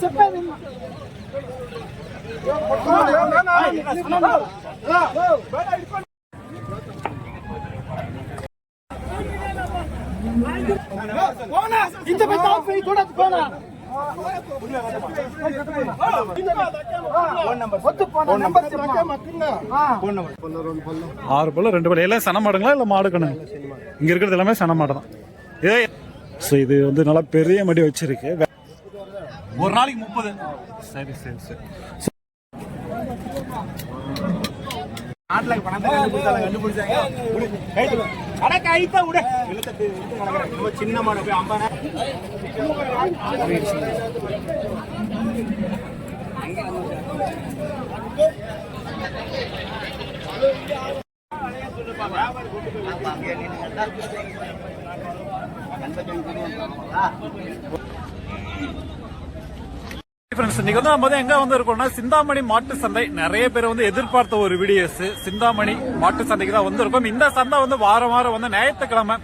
చెప్పాను ఇంత పెద్ద ఆఫ్ పోనా? ஆறு பல்ல ரெண்டு பல்ல. எல்லாம் சன மாடுங்களா இல்லை மாடு கண்ணு? இங்கே இருக்கிறது எல்லாமே சன மாடு தான் இதே ஸோ இது வந்து நல்லா பெரிய மடி வச்சிருக்கு. ஒரு நாளைக்கு முப்பது. சரி சரி சரி. சின்ன மாடு போய் ஐம்பது ஃப்ரெண்ட்ஸ் இன்னைக்கு வந்து நம்ம வந்து எங்க வந்து இருக்கோம்னா சிந்தாமணி மாட்டு சந்தை. நிறைய பேர் வந்து எதிர்பார்த்த ஒரு வீடியோஸ் சிந்தாமணி மாட்டு சந்தைக்கு தான் வந்திருக்கோம். இந்த சந்தை வந்து வாரம் வாரம் வந்து ஞாயிற்றுக்கிழமை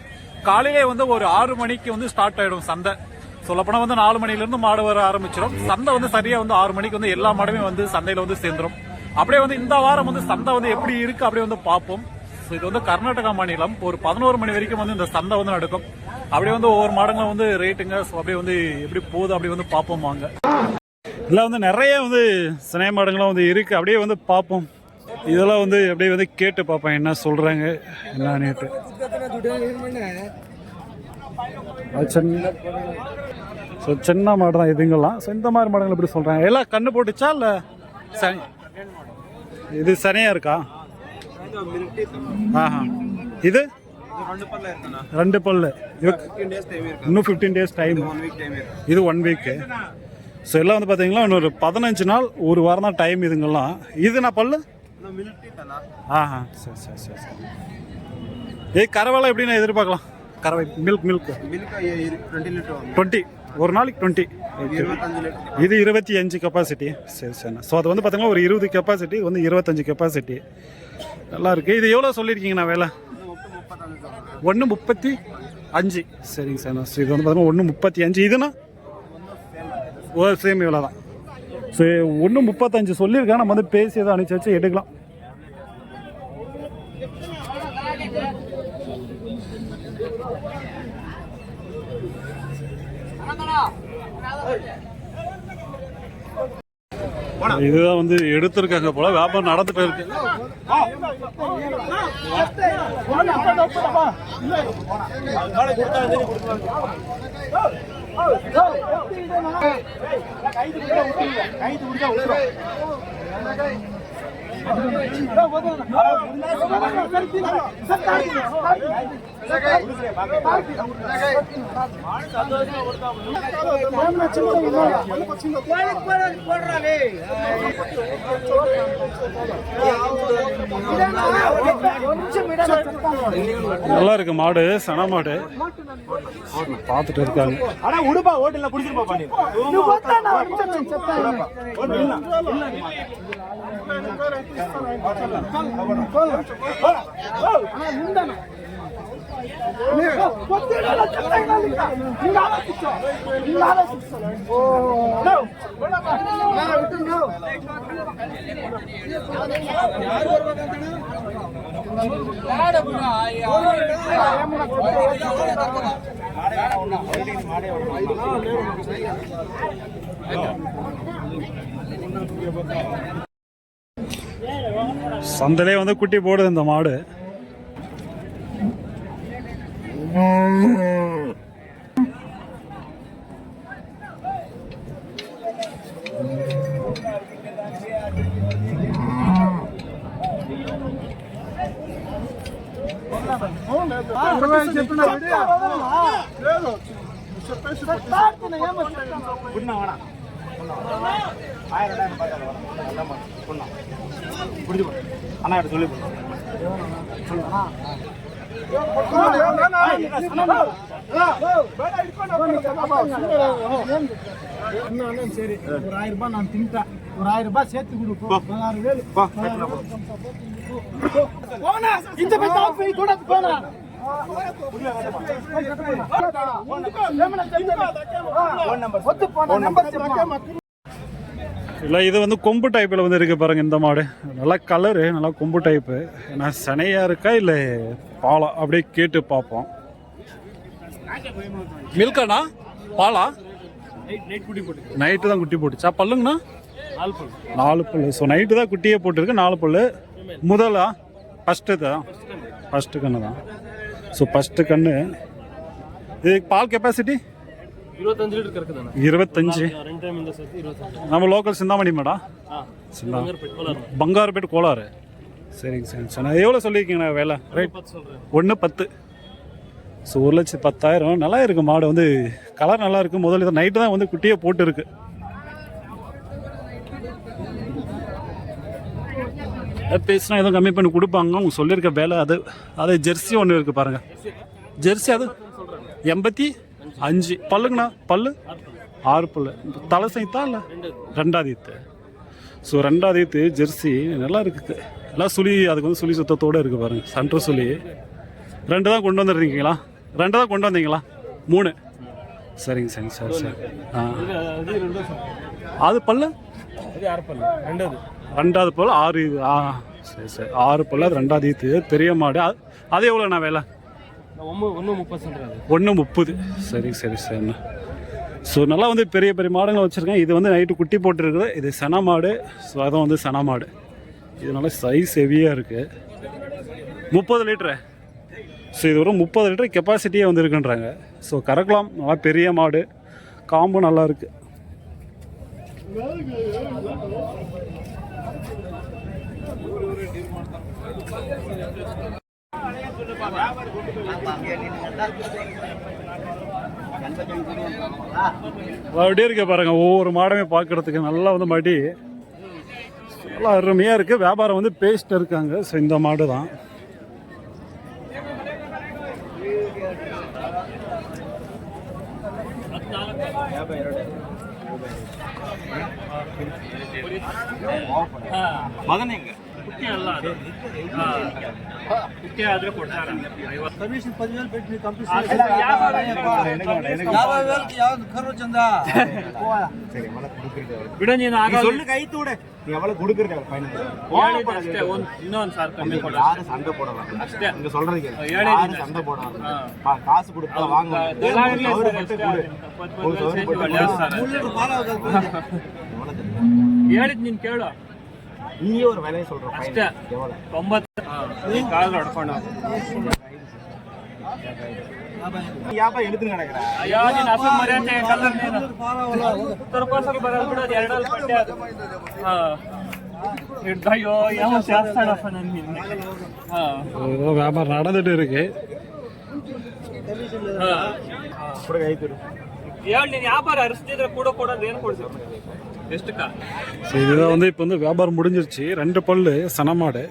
காலையிலே வந்து ஒரு ஆறு மணிக்கு வந்து ஸ்டார்ட் ஆயிடும் சந்தை. சொல்லப்போனா வந்து நாலு மணில இருந்து மாடு வர ஆரம்பிச்சிடும் சந்தை வந்து சரியா வந்து ஆறு மணிக்கு வந்து எல்லா மாடுமே வந்து சந்தையில வந்து சேர்ந்துரும். அப்படியே வந்து இந்த வாரம் வந்து சந்தை வந்து எப்படி இருக்கு அப்படியே வந்து பார்ப்போம். இது வந்து கர்நாடகா மாநிலம். ஒரு பதினோரு மணி வரைக்கும் வந்து இந்த சந்தை வந்து நடக்கும். அப்படியே வந்து ஒவ்வொரு மாடங்களும் வந்து ரேட்டுங்க அப்படியே வந்து எப்படி போகுது அப்படி வந்து பார்ப்போம் வாங்க. இதில் வந்து நிறைய வந்து சினை மாடுங்களும் வந்து இருக்குது அப்படியே வந்து பார்ப்போம். இதெல்லாம் வந்து அப்படியே வந்து கேட்டு பார்ப்பேன் என்ன சொல்கிறாங்க என்னன்னுட்டு நேற்று சின்ன ஸோ சின்ன மாடு தான் இதுங்கெல்லாம். ஸோ இந்த மாதிரி மாடுகள் எப்படி சொல்கிறாங்க எல்லாம் கண்ணு போட்டுச்சா இல்லை சனி இது சனியாக இருக்கா? ஆஹா. இது? ரெண்டு பல்லு. இன்னும் ஃபிஃப்டீன் டேஸ் டைம் இது ஒன் வீக்கு ஸோ எல்லாம் வந்து பார்த்தீங்கன்னா இன்னொரு பதினஞ்சு நாள் ஒரு வாரம் தான் டைம் இதுங்கெல்லாம். இது நான் பல்லு ஆஹா சரி சரி சரி சரி. ஏய் கறவைலாம் எப்படி நான் எதிர்பார்க்கலாம்? கறவை மில்க் மில்க் டுவெண்ட்டி ஒரு நாளைக்கு டுவெண்ட்டி இது இருபத்தி அஞ்சு கெப்பாசிட்டி சரி சரி. ஸோ அது வந்து பார்த்தீங்கன்னா ஒரு இருபது கெப்பாசிட்டி இது வந்து இருபத்தஞ்சு கெப்பாசிட்டி நல்லா இருக்கு. இது எவ்வளோ சொல்லியிருக்கீங்கண்ணா வேலை? ஒன்று முப்பத்தி அஞ்சு. சரிங்க சார். இது வந்து பார்த்தீங்கன்னா ஒன்று முப்பத்தி அஞ்சு. இதுனா? ஓ சேம் இவ்வளோ தான் ஸோ ஒன்று முப்பத்தஞ்சு சொல்லியிருக்கேன். நம்ம வந்து பேசி எதாவது அனுப்பிச்சு வச்சு எடுக்கலாம். இதுதான் வந்து எடுத்திருக்காங்க போல. வியாபாரம் நடந்துட்டு இருக்கு கைது கைது நல்லா இருக்கு மாடு சன மாடு. பார்த்துட்டு இருக்காங்க. ஆனா உடுப்பா ஓட்டுல புடிச்சிருப்பா பண்ணி சந்தையிலே வந்து குட்டி போடுது இந்த மாடு. புண்ணா. வேணாம் ஆயிரம் அண்ணா கிட்ட சொல்லி சரி ஒரு ஆயிரம் ரூபாய் நான் தின்ட்டேன் ஒரு ஆயிரம் ரூபாய் சேர்த்து கொடு பதினாறு வேலு போனா இந்த போய் கூட போனா நம்பர் இல்லை இது வந்து கொம்பு டைப்பில் வந்து இருக்கு பாருங்க இந்த மாடு. நல்லா கலரு நல்லா கொம்பு டைப்பு ஏன்னா சனையா இருக்கா இல்லை பாலா? அப்படியே கேட்டு பார்ப்போம். மில்காண்ணா? பாலா? நைட்டு தான் குட்டி போட்டுச்சா. பல்லுங்கண்ணா? நாலு பல்லு. ஸோ நைட்டு தான் குட்டியே போட்டிருக்கு நாலு பல்லு. முதலா? ஃபஸ்ட்டு தான் ஃபஸ்ட்டு கன்று தான். ஸோ ஃபஸ்ட்டு கன்று இதுக்கு பால் கெப்பாசிட்டி இருபத்தஞ்சு லிட்டர் நம்ம லோக்கல் சிந்தாமணி மேடா? ஆ சிந்தா பங்கர்பேட் கோலார் பங்காருப்பேட் கோளாறு. சரிங்க சரி சரி எவ்வளோ சொல்லியிருக்கீங்கண்ணா வேலை? ரைட் ஒன்று பத்து. ஸோ ஒரு லட்சத்து பத்தாயிரம். நல்லா இருக்கு மாடு வந்து. கலர் நல்லா இருக்கு. முதல்ல இதை நைட்டு தான் வந்து குட்டியே போட்டு இருக்கு பேசினா எதுவும் கம்மி பண்ணி கொடுப்பாங்க. அவங்க சொல்லியிருக்க வேலை அது. அது ஜெர்சி ஒன்று இருக்கு பாருங்க. ஜெர்சி அது எண்பத்தி அஞ்சு பல்லுங்கண்ணா பல்லு? ஆறு பல்லு. தலை சைத்தா இல்லை? ரெண்டாதீத்து. ஸோ ஈத்து ஜெர்சி நல்லா இருக்குது. எல்லாம் சுழி அதுக்கு வந்து சுழி சுத்தத்தோடு இருக்குது பாருங்க. சன்ற சுழி. ரெண்டு தான் கொண்டு வந்துருந்தீங்களா? ரெண்டு தான் கொண்டு வந்தீங்களா? மூணு. சரிங்க சரிங்க சார் சரி. ஆ. அது பல்லு? ரெண்டாவது ரெண்டாவது பல் ஆறு. இது ஆ சரி சரி. ஆறு பல்லு அது ரெண்டாவது ஈத்து பெரிய மாடு. அது அது எவ்வளோண்ணா வேலை? ஒன்று ஒன்று முப்பது சொல்கிறேன் ஒன்று முப்பது. சரி சரி சரிண்ணா ஸோ நல்லா வந்து பெரிய பெரிய மாடுங்களை வச்சுருக்கேன். இது வந்து நைட்டு குட்டி போட்டுருக்குது. இது சன மாடு. ஸோ அதுவும் வந்து சன மாடு. இது நல்லா சைஸ் ஹெவியாக இருக்குது முப்பது லிட்ரு ஸோ இது ஒரு முப்பது லிட்டர் கெப்பாசிட்டியே வந்து இருக்குன்றாங்க ஸோ கறக்கலாம். நல்லா பெரிய மாடு. காம்பு நல்லா இருக்குது அப்படியே இருக்க பாருங்க ஒவ்வொரு மாடமே பார்க்கறதுக்கு நல்லா வந்து மடி. நல்லா அருமையாக இருக்குது வியாபாரம் வந்து பேஸ்ட் இருக்காங்க. ஸோ இந்த மாடு தான். மகன் எங்க? ಪ್ರಶ್ನೆ ಅಲ್ಲ ಅದು. ಮುಖ್ಯ ಆದ್ರೆ ಕೊಡ್ತಾರೆ. ಕಮಿಷನ್ ಪದವಿಯಲ್ಲಿ ಬಿಟ್ಟು ಕಂಪ್ಲೀಟ್ ಯಾವ್ದು ಕರು ಚಂದ? ಬಿಡ ನೀನು ಆಗ ಕೈ ತೂಡೆ. எவ்வளவு கொடுக்குறது ஃபைனல் இன்னொன்று சார் கம்மி போட யாரும் சண்டை போட வேண்டாம் அஷ்டே இங்க சொல்றதுக்கு யாரும் சண்டை போட வேண்டாம் காசு கொடுத்தா வாங்க சவுரு மட்டும் கொடு ஒரு சவுரு போட்டு எவ்வளவு ஏழு நீன் கேளு நீயே ஒரு விலையை சொல்கிறேன் ஃபைனல் எவ்வளோ ஒன்பது காலில் உடக்கணும் ಯಾಪ ಎಳಿದ್ರು ನನಗೆ ಅಯ್ಯೋ ನೀನು ಅಸಲು ಮರ್ಯಾದೆ ಕಲ್ಲರ್ ನೀನು ಉತ್ತರ ಪಾಸಲ್ ಬರಲ್ಲ ಬಿಡು ಅದು ಎರಡಲ್ಲಿ ಪಡ್ಡೆ ಅದು ಅಯ್ಯೋ ಯಾವ ಶಾಸ್ತಾಡಪ್ಪ ನನ್ನ ನಿನ್ನೆ ವ್ಯಾಪಾರ ನಡೆದಿಟ್ಟು ಇರಕ್ಕೆ ಹುಡುಗ ಐತಿರು ಹೇಳಿ ನೀನು ವ್ಯಾಪಾರ ಹರಿಸ್ತಿದ್ರೆ ಕೂಡ ಕೊಡೋದು ಏನು ಕೊಡ್ತೀವಿ ಎಷ್ಟಕ್ಕ ஸோ இதுதான் வந்து இப்போ வந்து வியாபாரம் முடிஞ்சிருச்சு ரெண்டு பல்லு சனமாடு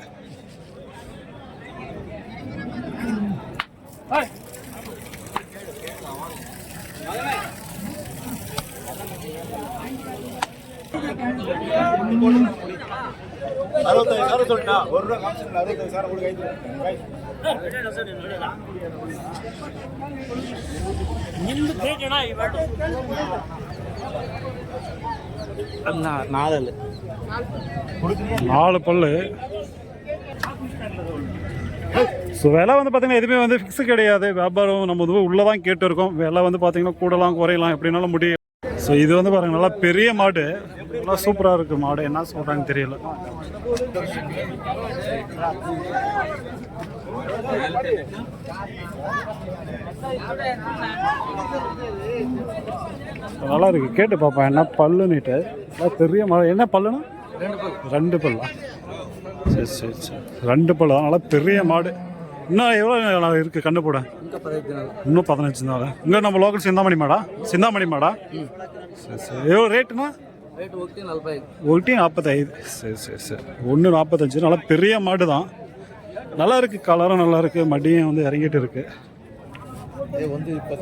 அறுபத்தஞ்சு சாரம் சொல்லிட்டா ஒரு ரூபா காமிச்சு அறுபத்தஞ்சு சாரம் கூட கை தூடு கை. ನಿಮ್ದು ಬೇಕಣ್ಣ ಇವತ್ತು நாலு நாலு பல்லு ஸோ விலை வந்து பார்த்தீங்கன்னா எதுவுமே வந்து ஃபிக்ஸு கிடையாது வியாபாரம் நம்ம வந்து உள்ளே தான் கேட்டு இருக்கோம் விலை வந்து பார்த்தீங்கன்னா கூடலாம் குறையலாம் எப்படினாலும் முடியும் ஸோ இது வந்து பாருங்க நல்லா பெரிய மாடு நல்லா சூப்பராக இருக்கு மாடு. என்ன சொல்கிறாங்க தெரியல. நல்லா இருக்கு. கேட்டு பார்ப்பேன் என்ன பல்லுன்னுட்டு நல்லா பெரிய மாடு. என்ன பல்லுனா ரெண்டு பல்லா. சரி சரி சரி. ரெண்டு பல்லு. தான் நல்லா பெரிய மாடு. இன்னும் எவ்வளோ இருக்குது கண்ணு போட. இன்னும் பதினஞ்சு நாள். இங்கே நம்ம லோக்கல் சிந்தாமணி மாடா? சிந்தாமணி மாடா? சரி சரி. எவ்வளோ ரேட்டுனா ఒకటి நாற்பத்தைது சரி சரி சரி. ஒன்று நாற்பத்தஞ்சு நல்லா பெரிய மாடு தான். நல்லா இருக்கு கலரும் நல்லா இருக்கு மடியும் வந்து இறங்கிட்டு இருக்கு. வந்து இப்போ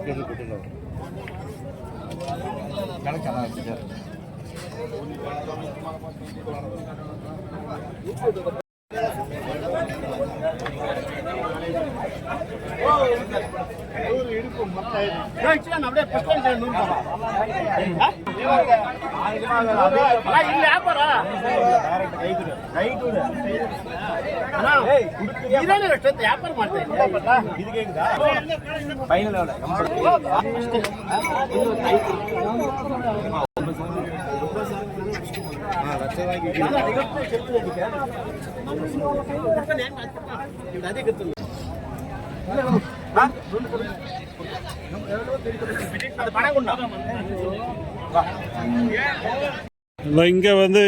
ವ್ಯಾಪಾರ ಮಾಡ್ತಾ ಇದ್ದೀವಿ. ಅದೇ ಗೊತ್ತಿಲ್ಲ. இங்கே வந்து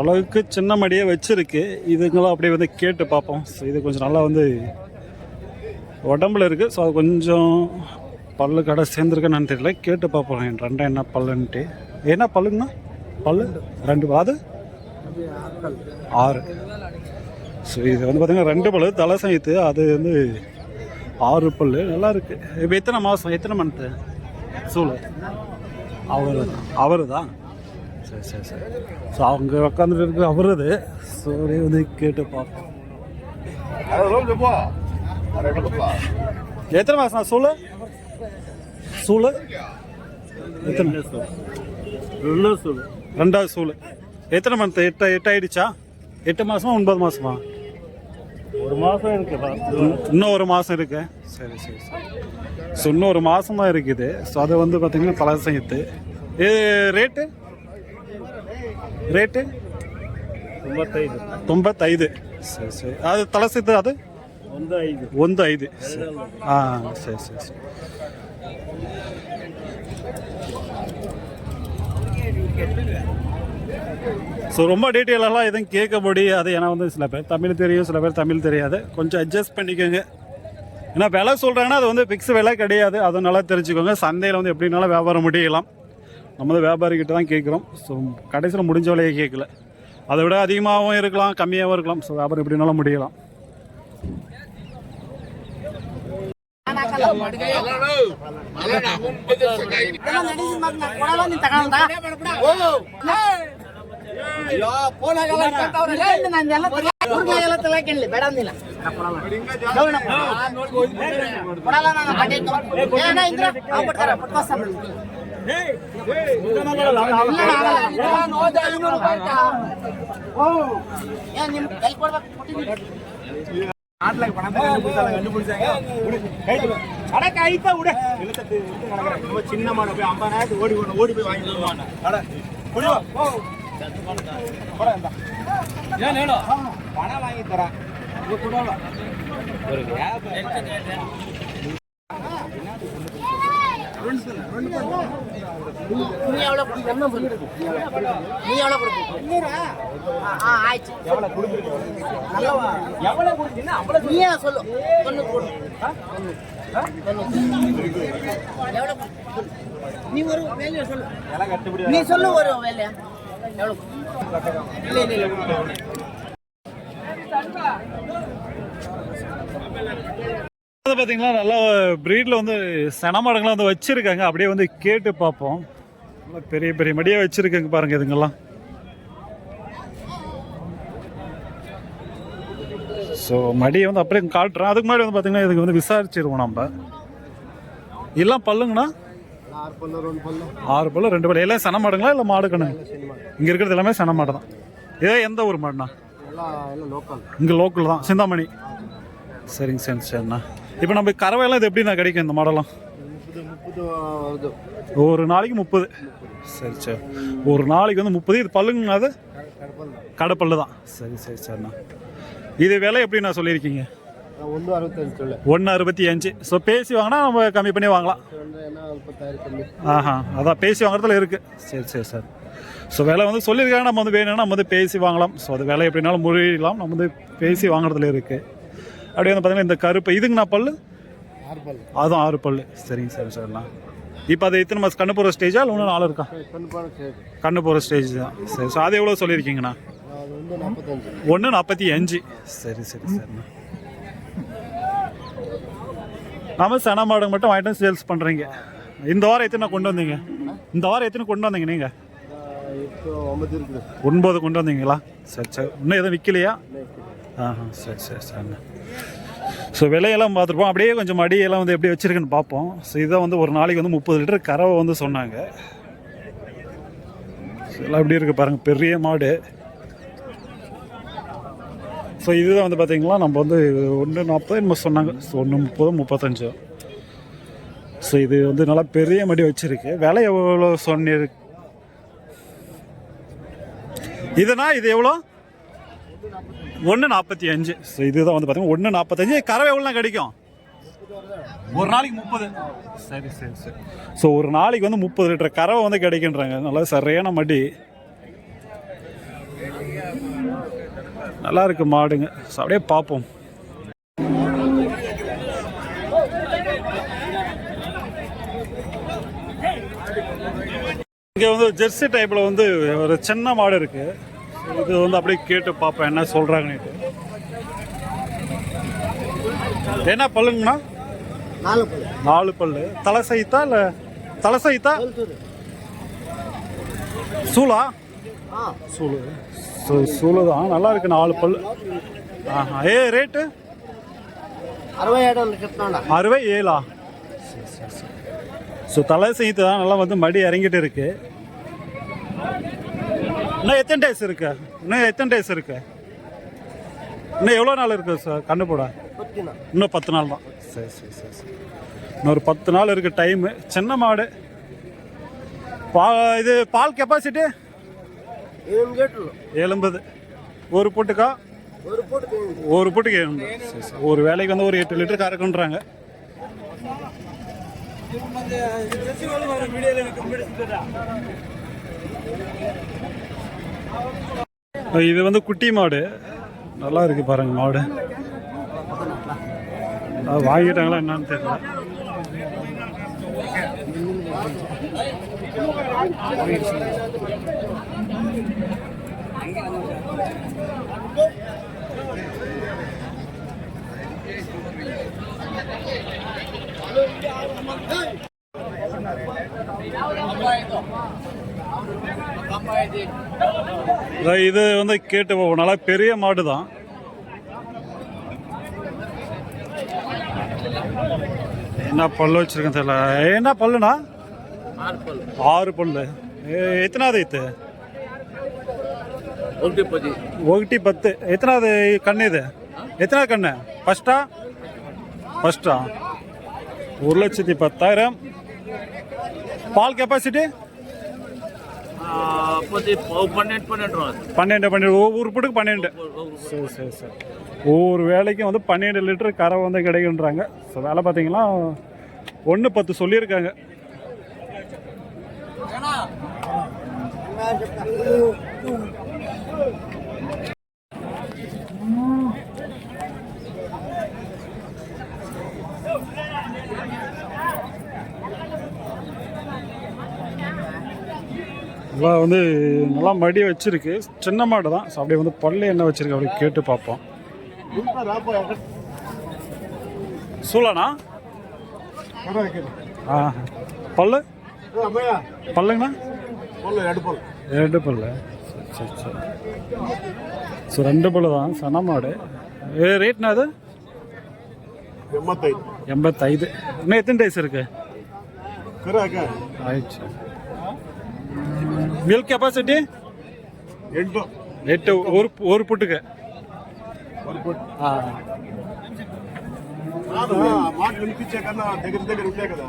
அளவுக்கு சின்ன மடியே வச்சுருக்கு. இதுங்களும் அப்படியே வந்து கேட்டு பார்ப்போம். ஸோ இது கொஞ்சம் நல்லா வந்து உடம்புல இருக்குது ஸோ அது கொஞ்சம் பல்லு கடை சேர்ந்துருக்கேன்னு தெரியல. கேட்டு பார்ப்போம். என் ரெண்டாம் என்ன பல்லுன்ட்டு. என்ன பல்லுங்கண்ணா பல்லு? ரெண்டு அது? ஆறு. ஸோ இது வந்து பார்த்திங்கன்னா ரெண்டு பல்லு தலை சைத்து அது வந்து ஆறு பல்லு. நல்லா இருக்கு. இப்போ எத்தனை மாதம் எத்தனை மந்த்து சூழ் அவர் அவரு தான்? சரி சரி சரி. ஸோ அவங்க உட்காந்துட்டு இருக்கு அவருது. ஸோ வந்து கேட்டு பார்ப்போம். எத்தனை மாதம் சூழ் சூழ் எத்தனை? ரெண்டாவது சூழ் எத்தனை மந்த் எட்டு எட்டு ஆயிடுச்சா? எட்டு மாசமா ஒன்பது மாசமா? ஒரு மாசம் இருக்கு இன்னும் ஒரு மாதம் இருக்கு சரி சரி சரி ஸோ இன்னும் ஒரு மாதம் தான் இருக்குது ஸோ அது வந்து பார்த்தீங்கன்னா தலை சைத்து இது ரேட்டு ரேட்டு ತೊಂಬತ್ತೈದು ತೊಂಬತ್ತೈದು ಸರಿ ಸರಿ ಅದು ತಲೆ ಸೈತು ಅದು ಒಂದು ಐದು ಒಂದು ಐದು ಹಾಂ ಸರಿ ಸರಿ ಸರಿ ஸோ ரொம்ப டீட்டெயிலெல்லாம் எதுவும் கேட்க முடியாது ஏன்னா வந்து சில பேர் தமிழ் தெரியும் சில பேர் தமிழ் தெரியாது கொஞ்சம் அட்ஜஸ்ட் பண்ணிக்கோங்க ஏன்னா விலை சொல்கிறாங்கன்னா அது வந்து ஃபிக்ஸ் விலை கிடையாது அது நல்லா தெரிஞ்சுக்கோங்க சந்தையில் வந்து எப்படினாலும் வியாபாரம் முடியலாம் நம்ம வந்து வியாபாரிகிட்ட தான் கேட்குறோம் ஸோ கடைசியில் முடிஞ்ச விலையை கேட்கல அதை விட அதிகமாகவும் இருக்கலாம் கம்மியாகவும் இருக்கலாம் ஸோ வியாபாரம் எப்படினாலும் முடியலாம் நாட்டில் பணம் கண்டுபிடிச்சாங்க கண்டுபிடிச்சாங்க அடக்க ஐத்தா விட இழுத்தத்து இழுத்து கிடக்குறேன் ரொம்ப சின்ன மாடை போய். ஐம்பதாயிரத்துக்கு ஓடி ஓடி ஓடி போய் வாங்கி வருவாங்க அட குடிவா போடா. இந்தா. பணம் வாங்கி தரேன் இது குடவா ஒரு நீ எவ்வளோ கொடுக்கணும் சொல்லு நீ எவ்வளோ கொடுக்கணும் ஆ ஆயிடுச்சு எவ்வளோ எவ்வளோ கொடுத்தீங்கன்னா அவ்வளோ நீயே சொல்லு எவ்வளோ. நீ ஒரு வேலையை சொல்லு நீ சொல்லு ஒரு வேலையா பார்த்தீங்களா நல்லா ப்ரீடில் வந்து செனமாடுங்களாம் வந்து வச்சுருக்காங்க. அப்படியே வந்து கேட்டு பார்ப்போம். நல்லா பெரிய பெரிய மடியாக வச்சுருக்காங்க பாருங்க இதுங்கெல்லாம். ஸோ மடியை வந்து அப்படியே காட்டுறேன். அதுக்கு முன்னாடி வந்து பார்த்தீங்கன்னா இதுக்கு வந்து விசாரிச்சிருவோம் நம்ம. எல்லாம் பல்லுங்கண்ணா? ஆறு பல்லு ரெண்டு பல்லு. எல்லாம் சென மாடுங்களா இல்லை மாடு கண்ணு? இங்கே இருக்கிறது எல்லாமே சென மாடு தான். இதே எந்த ஊர் மாடுண்ணா? இங்கே லோக்கல் தான். சிந்தாமணி. சரிங்க சரி சரிண்ணா. இப்போ நம்ம கறவையெல்லாம் இது எப்படிண்ணா கிடைக்கும் இந்த மாடெல்லாம்? ஒரு நாளைக்கு முப்பது. சரி சரி. ஒரு நாளைக்கு வந்து முப்பது. இது பல்லுங்கண்ணா அது? கடைப்பல்லு தான். சரி சரி சரிண்ணா. இது விலை எப்படி நான் சொல்லியிருக்கீங்க? ஒன்று அறுபத்தஞ்சு சொல்லு. ஒன்று அறுபத்தி அஞ்சு. ஸோ பேசி வாங்கினா நம்ம கம்மி பண்ணி வாங்கலாம். ஆஹா அதான் பேசி வாங்குறதுல இருக்குது சரி சரி சார். ஸோ விலை வந்து சொல்லியிருக்காங்க. நம்ம வந்து வேணும்னா நம்ம வந்து பேசி வாங்கலாம். ஸோ அது விலை எப்படினாலும் முறியலாம். நம்ம வந்து பேசி வாங்குறதுல இருக்குது அப்படியே வந்து பார்த்தீங்கன்னா இந்த கருப்பு இதுங்கண்ணா பல்லு? ஆறு பல்லு. அதுவும் ஆறு பல்லு. சரிங்க சரி சரிண்ணா இப்போ அது எத்தனை மாதம் கண்ணு போகிற ஸ்டேஜா இல்லை இன்னும் நாள் இருக்கா? கண்ணு போகிற ஸ்டேஜ் தான். சரி ஸோ அது எவ்வளோ சொல்லியிருக்கீங்கண்ணா? ஒன்று நாற்பத்தி அஞ்சு. சரி சரி சரிண்ணா நம்ம சன மாடு மட்டும் வாங்கிட்டு சேல்ஸ் பண்ணுறீங்க இந்த வாரம் எத்தனை கொண்டு வந்தீங்க? இந்த வாரம் எத்தனை கொண்டு வந்தீங்க நீங்கள் ஒன்பது கொண்டு வந்தீங்களா? சரி சரி. இன்னும் எதுவும் விற்கலையா ஆஹா சரி சரி சரிண்ணா ஸோ விலையெல்லாம் பார்த்துருப்போம். அப்படியே கொஞ்சம் மடியெல்லாம் வந்து எப்படி வச்சுருக்குன்னு பார்ப்போம். ஸோ இதை வந்து ஒரு நாளைக்கு வந்து முப்பது லிட்டர் கறவை வந்து சொன்னாங்க. எல்லாம் எப்படி இருக்குது பாருங்கள் பெரிய மாடு. ஸோ இதுதான் வந்து பார்த்திங்கன்னா நம்ம வந்து ஒன்று நாற்பது நம்ம சொன்னாங்க. ஸோ ஒன்று முப்பது முப்பத்தஞ்சு. ஸோ இது வந்து நல்லா பெரிய மடி வச்சுருக்கு. விலை எவ்வளோ சொன்னிருக்கு இதுனா இது எவ்வளோ? ஒன்று நாற்பத்தி அஞ்சு. ஸோ இதுதான் வந்து பார்த்தீங்கன்னா ஒன்று நாற்பத்தஞ்சு கறவை எவ்வளோ கிடைக்கும்? ஒரு நாளைக்கு முப்பது. சரி சரி சரி. ஸோ ஒரு நாளைக்கு வந்து முப்பது லிட்டர் கறவை வந்து கிடைக்கின்றாங்க. நல்லா சரியான மடி. நல்லா இருக்கு மாடுங்க. ஸோ அப்படியே பார்ப்போம். இங்கே வந்து ஜெர்சி டைப்பில் வந்து ஒரு சின்ன மாடு இருக்கு. இது வந்து அப்படியே கேட்டு பார்ப்பேன் என்ன சொல்கிறாங்கன்னுட்டு என்ன பல்லுங்கண்ணா? நாலு பல்லு. நாலு பல்லு. தலை சைத்தா இல்லை தலை சைத்தா? சூளா? ஆ. சூளு. ஸோ சூளை தான் நல்லா இருக்கு நாலு பல். ஆஹா. ஏ ரேட்டு? அறுபது ஏழா ஸோ தலை செய்து தான் நல்லா வந்து மடி இறங்கிட்டு இருக்கு. இன்னும் எத்தனை டேஸ் இருக்கு? இன்னும் எத்தனை டேஸ் இருக்கு? இன்னும் எவ்வளோ நாள் இருக்கு சார் கண்ணு போட? இன்னும் பத்து நாள் தான். சரி சரி சரி சரி. ஒரு பத்து நாள் இருக்குது டைமு. சின்ன மாடு. பா இது பால் கெப்பாசிட்டி எலும்பது ஒரு பொட்டுக்கா? ஒரு பொட்டுக்கு எலும்பு ஒரு வேலைக்கு வந்து ஒரு எட்டு லிட்டர் கறக்குன்றாங்க. இது வந்து குட்டி மாடு. நல்லா இருக்கு பாருங்க மாடு. வாங்கிட்டாங்களா என்னன்னு தெரியல. இது வந்து கேட்டு போவோம் நல்லா பெரிய மாடு தான். என்ன பல்லு வச்சிருக்கேன் தெரியல. என்ன பல்லுண்ணா? ஆறு பல்லு. எத்தனாவது இது ఒకటి పది ఒకటి பத்து எத்தனாவது கண்ணு இது எத்தனாவது கண்ணு ஃபஸ்ட்டா ஃபஸ்ட்டா ஒரு லட்சத்தி பத்தாயிரம் பால் கெப்பாசிட்டி పది పన్నెండు పన్నెండు రోజు பன்னெண்டு பன்னெண்டு ஒவ்வொரு புட்டுக்கு பன்னெண்டு சரி சரி சரி ஒவ்வொரு வேலைக்கும் வந்து பன்னெண்டு லிட்டர் கரை வந்து கிடைக்குன்றாங்க ஸோ வேலை பார்த்தீங்கன்னா ஒன்று பத்து சொல்லியிருக்காங்க நல்லா வந்து நல்லா மடி வச்சிருக்கு. சின்ன மாடு தான். ஸோ அப்படியே வந்து பல்லு என்ன வச்சிருக்கு அப்படி கேட்டு பார்ப்போம். சூழனா ஆ. பல்லு? பல்லுங்கண்ணா? ரெண்டு பல்லு. சரி சரி ஸோ ரெண்டு பல்லு தான் சன மாடு ஏ ரேட்னா அது ఎమ్మత్తైదు எண்பத்தைது இன்னும் எத்தனை டேஸ் இருக்கு కరాక ஆயிடுச்சு மில்க் கெப்பாசிட்டி ఎంటు எட்டு ஒரு ஒரு புட்டுக்கு ஆ మాట వినిపించే కన్నా దగ్గర దగ్గర ఉండే కదా